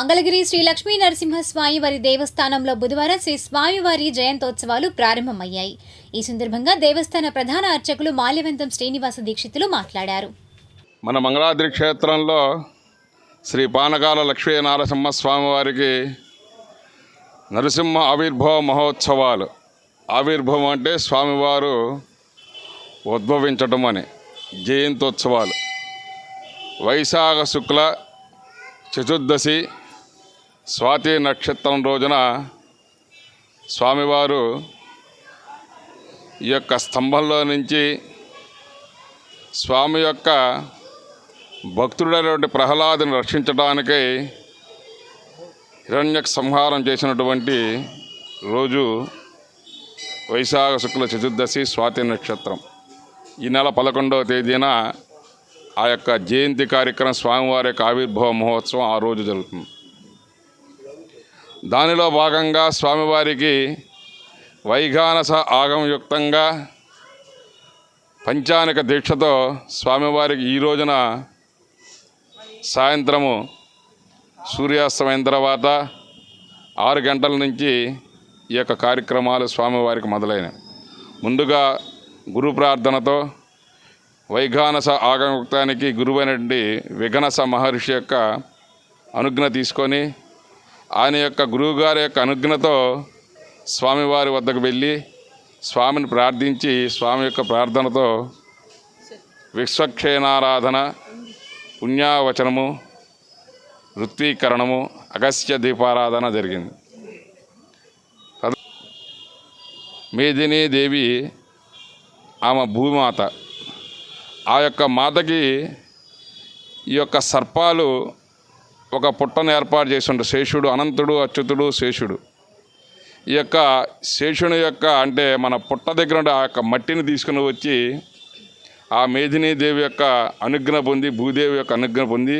మంగళగిరి శ్రీ లక్ష్మీ నరసింహస్వామి వారి దేవస్థానంలో బుధవారం శ్రీ స్వామివారి జయంతోత్సవాలు ప్రారంభమయ్యాయి. ఈ సందర్భంగా దేవస్థాన ప్రధాన అర్చకులు మాల్యవంతం శ్రీనివాస దీక్షితులు మాట్లాడారు. మన మంగళాద్రి క్షేత్రంలో శ్రీ పానకాల లక్ష్మీ నారసింహ స్వామివారికి నరసింహ ఆవిర్భావ మహోత్సవాలు. ఆవిర్భావం అంటే స్వామివారు ఉద్భవించటం అని జయంతోత్సవాలు. వైశాఖ శుక్ల చతుర్దశి స్వాతి నక్షత్రం రోజున స్వామివారు ఈ యొక్క స్తంభంలో నుంచి స్వామి యొక్క భక్తుడైనటువంటి ప్రహ్లాదుని రక్షించడానికై హిరణ్య సంహారం చేసినటువంటి రోజు వైశాఖ శుక్ల చతుర్దశి స్వాతి నక్షత్రం. ఈ నెల పదకొండవ తేదీన ఆ యొక్క జయంతి కార్యక్రమం స్వామివారి యొక్క ఆవిర్భావ మహోత్సవం ఆ రోజు జరుగుతుంది. దానిలో భాగంగా స్వామివారికి వైఘానస ఆగమయుక్తంగా పంచానిక దీక్షతో స్వామివారికి ఈ రోజున సాయంత్రము సూర్యాస్తమైన తర్వాత ఆరు గంటల నుంచి ఈ యొక్క కార్యక్రమాలు స్వామివారికి మొదలైనవి. ముందుగా గురు ప్రార్థనతో వైఘానస ఆగమయుక్తానికి గురువైనటువంటి విఘనస మహర్షి యొక్క అనుజ్ఞ తీసుకొని ఆయన యొక్క గురువుగారి యొక్క అనుజ్ఞతో స్వామివారి వద్దకు వెళ్ళి స్వామిని ప్రార్థించి స్వామి యొక్క ప్రార్థనతో విశ్వక్షేణారాధన పుణ్యావచనము వృత్తీకరణము అగస్త్య దీపారాధన జరిగింది. తదు- మేదిని దేవి ఆమె భూమాత. ఆ యొక్క మాతకి ఈ యొక్క సర్పాలు ఒక పుట్టను ఏర్పాటు చేసి ఉంటారు శేషుడు అనంతుడు అచ్యుతుడు శేషుడు. ఈ యొక్క శేషుని యొక్క అంటే మన పుట్ట దగ్గర ఉండే ఆ యొక్క మట్టిని తీసుకుని వచ్చి ఆ మేదినీ దేవి యొక్క అనుజ్ఞ పొంది భూదేవి యొక్క అనుజ్ఞ పొంది